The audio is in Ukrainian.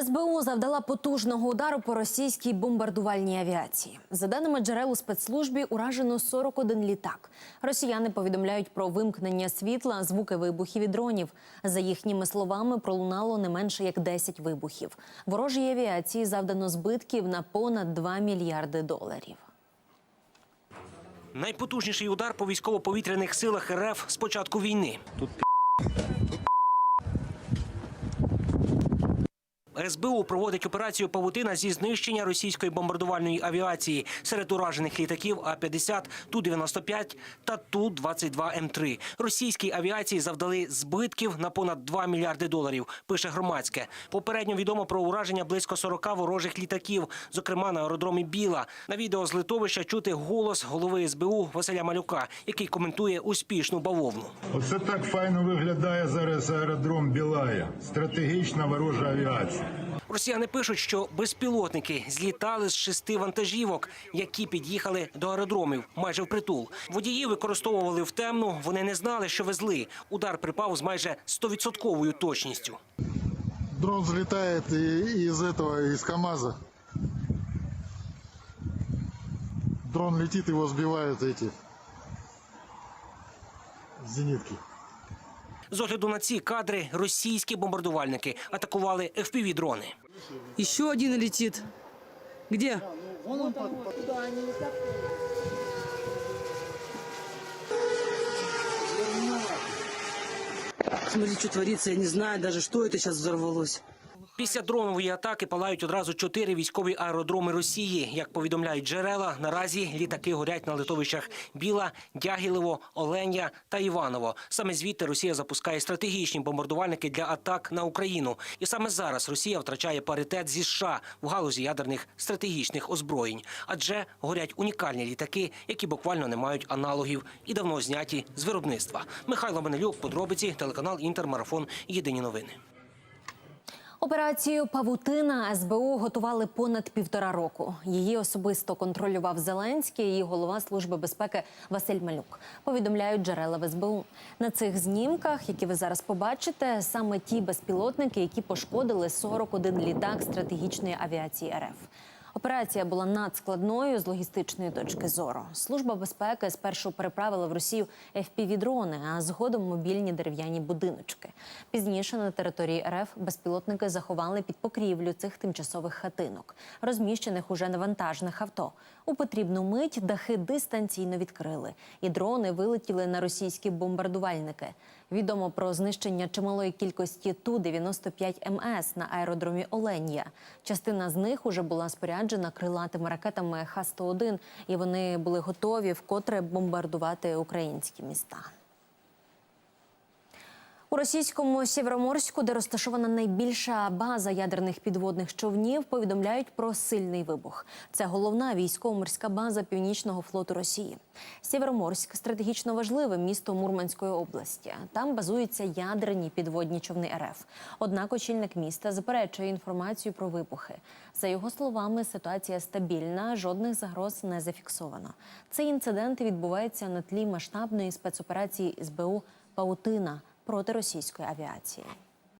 СБУ завдала потужного удару по російській бомбардувальній авіації. За даними джерел у спецслужбі, уражено 41 літак. Росіяни повідомляють про вимкнення світла, звуки вибухів і дронів. За їхніми словами, пролунало не менше як 10 вибухів. Ворожій авіації завдано збитків на понад 2 мільярди доларів. Найпотужніший удар по військово-повітряних силах РФ з початку війни. СБУ проводить операцію Павутина зі знищення російської бомбардувальної авіації серед уражених літаків А-50, Ту-95 та Ту-22М3. Російській авіації завдали збитків на понад 2 мільярди доларів, пише громадське. Попередньо відомо про ураження близько 40 ворожих літаків, зокрема на аеродромі Біла. На відео з литовища чути голос голови СБУ Василя Малюка, який коментує успішну бавовну. Оце так файно виглядає зараз аеродром Білая. Стратегічна ворожа авіація. Росіяни пишуть, що безпілотники злітали з шести вантажівок, які під'їхали до аеродромів майже впритул. Водії використовували в темну. Вони не знали, що везли. Удар припав з майже 100% точністю. Дрон взлетает и- из этого, из КАМАЗа. Дрон летит, его сбивают эти зенитки. З огляду на ці кадри російські бомбардувальники атакували fpv дрони Еще один летит. Где? Смотри, что творится. Я не знаю даже, что это сейчас взорвалось. Після дронової атаки палають одразу чотири військові аеродроми Росії. Як повідомляють джерела, наразі літаки горять на литовищах Біла, Дягілево, Оленя та Іваново. Саме звідти Росія запускає стратегічні бомбардувальники для атак на Україну. І саме зараз Росія втрачає паритет зі США в галузі ядерних стратегічних озброєнь, адже горять унікальні літаки, які буквально не мають аналогів і давно зняті з виробництва. Михайло Менелюк, подробиці, телеканал Інтермарафон. Єдині новини. Операцію Павутина СБУ готували понад півтора року. Її особисто контролював Зеленський і голова служби безпеки Василь Малюк. Повідомляють джерела в СБУ. На цих знімках, які ви зараз побачите, саме ті безпілотники, які пошкодили 41 літак стратегічної авіації РФ. Операція була надскладною з логістичної точки зору. Служба безпеки спершу переправила в Росію FPV-дрони, а згодом мобільні дерев'яні будиночки. Пізніше на території РФ безпілотники заховали під покрівлю цих тимчасових хатинок, розміщених уже на вантажних авто. У потрібну мить дахи дистанційно відкрили, і дрони вилетіли на російські бомбардувальники. Відомо про знищення чималої кількості Ту-95 МС на аеродромі Оленя. Частина з них уже була споряджена крилатими ракетами Х-101, і вони були готові вкотре бомбардувати українські міста. У російському Сєвєроморську, де розташована найбільша база ядерних підводних човнів, повідомляють про сильний вибух. Це головна військово-морська база Північного флоту Росії. Сєвєроморськ стратегічно важливе місто Мурманської області. Там базуються ядерні підводні човни РФ. Однак очільник міста заперечує інформацію про вибухи. За його словами, ситуація стабільна, жодних загроз не зафіксовано. Цей інцидент відбувається на тлі масштабної спецоперації СБУ Паутина проти російської авіації.